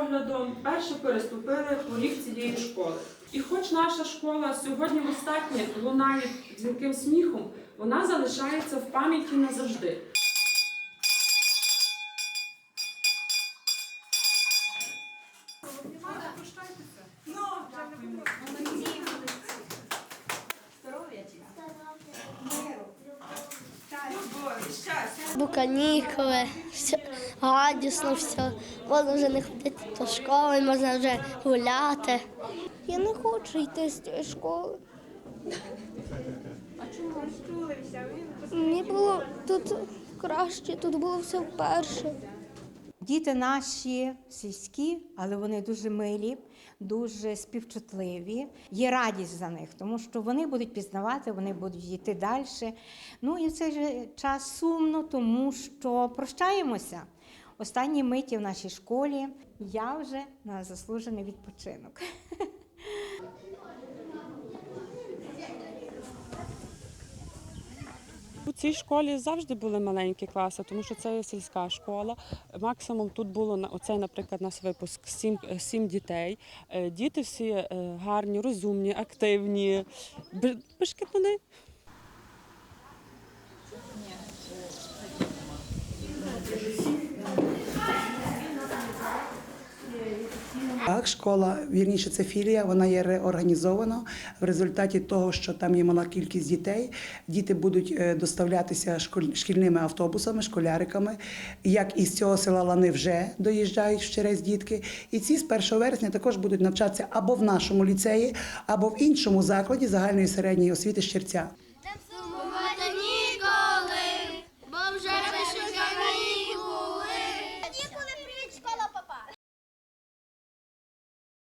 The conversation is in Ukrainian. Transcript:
поглядом перше переступили поріг цієї школи. І хоч наша школа сьогодні достатньо лунає дзвінким сміхом, вона залишається в пам'яті назавжди. Бо канікули, все радісно, все. Можна вже не ходити до школи, можна вже гуляти. Я не хочу йти з цієї школи. А чому Мені було тут краще, тут було все вперше. Діти наші сільські, але вони дуже милі, дуже співчутливі. Є радість за них, тому що вони будуть пізнавати, вони будуть йти далі. Ну і в цей же час сумно, тому що прощаємося. Останні миті в нашій школі я вже на заслужений відпочинок. цій школі завжди були маленькі класи, тому що це сільська школа. Максимум тут було на оцей, наприклад, наш випуск сім, сім дітей. Е, Діти всі е, гарні, розумні, активні, бе- бешкетуни. Так, школа, вірніше, це філія, вона є реорганізована. В результаті того, що там є мала кількість дітей, діти будуть е, доставлятися шкільними автобусами, школяриками. Як із цього села Лани вже доїжджають в Через дітки. І ці з 1 вересня також будуть навчатися або в нашому ліцеї, або в іншому закладі загальної середньої освіти Щерця.